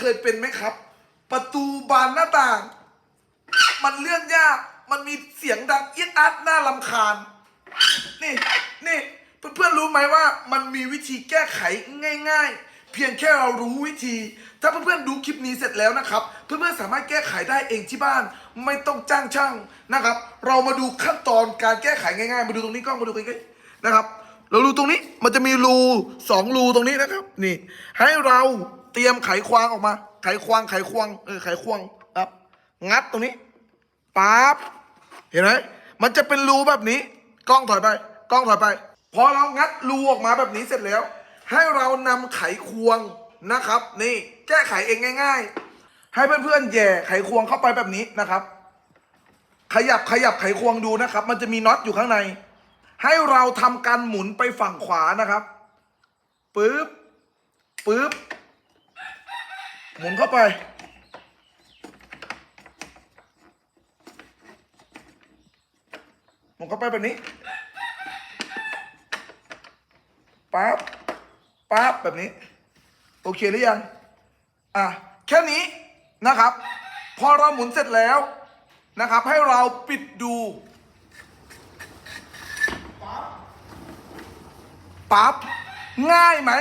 เคยเป็นไหมครับ ประตูบานหน้าต่าง มันเลื่อนยาก มันมีเสียงดังเอียดอัดน่าลำคาญ นี่นี่เพื่อนๆรู้ไหมว่ามันมีวิธีแก้ไขง่าย ๆ เพียงแค่เรารู้วิธี ถ้าเพื่อนๆดูคลิปนี้เสร็จแล้วนะครับ เพื่อนๆสามารถแก้ไขได้เองที่บ้าน ไม่ต้องจ้างช่างนะครับ เรามาดูขั้นตอนการแก้ไขง่ายๆ มาดูตรงนี้กล้องมาดูกันๆนะครับเราดูตรงนี้มันจะมีรูสองรูตรงนี้นะครับ นี่ ให้เรา เตรียมไขควงออกมา ไขควงไขควงเออไขควงครับ งัดตรงนี้ปั๊บเห็นไหมมันจะเป็นรูแบบนี้ กล้องถอยไป กล้องถอยไป พอเรางัดรูออกมาแบบนี้เสร็จแล้ว ให้เรานำไขควงนะครับ นี่แก้ไขเองง่าย ๆ ให้เพื่อนๆแย่ไขควงเข้าไปแบบนี้นะครับ ขยับขยับไขควงดูนะครับ มันจะมีน็อตอยู่ข้างใน ให้เราทำการหมุนไปฝั่งขวานะครับปึ๊บปึ๊บ หมุนเข้าไป หมุนเข้าไปแบบนี้ ปั๊บ ปั๊บ แบบนี้ โอเคหรือยัง อะ แค่นี้นะครับ พอเราหมุนเสร็จแล้วนะครับ ให้เราปิดดู ปั๊บง่ายไหม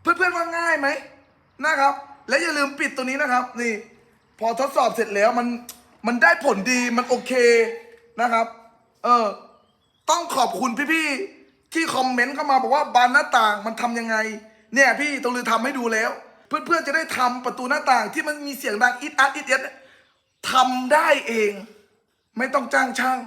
เพื่อนๆว่าง่ายไหมนะครับ และอย่าลืมปิดตัวนี้นะครับ นี่ พอทดสอบเสร็จแล้วมันมันได้ผลดีมันโอเคนะครับ เออ ต้องขอบคุณพี่ๆที่คอมเมนต์เข้ามาบอกว่าบานหน้าต่างมันทำยังไง เนี่ย พี่ตรงลือทำให้ดูแล้ว เพื่อนๆจะได้ทำประตูหน้าต่างที่มันมีเสียงดังอิดอัดอิดเอ็ดทำได้เอง ไม่ต้องจ้างช่าง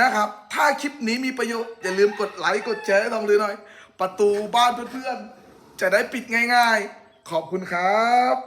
นะครับ ถ้าคลิปนี้มีประโยชน์อย่าลืมกดไลค์กดแชร์ให้ทองลือหน่อย ประตูบ้านเพื่อนๆจะได้ปิดง่าย ๆ ขอบคุณครับ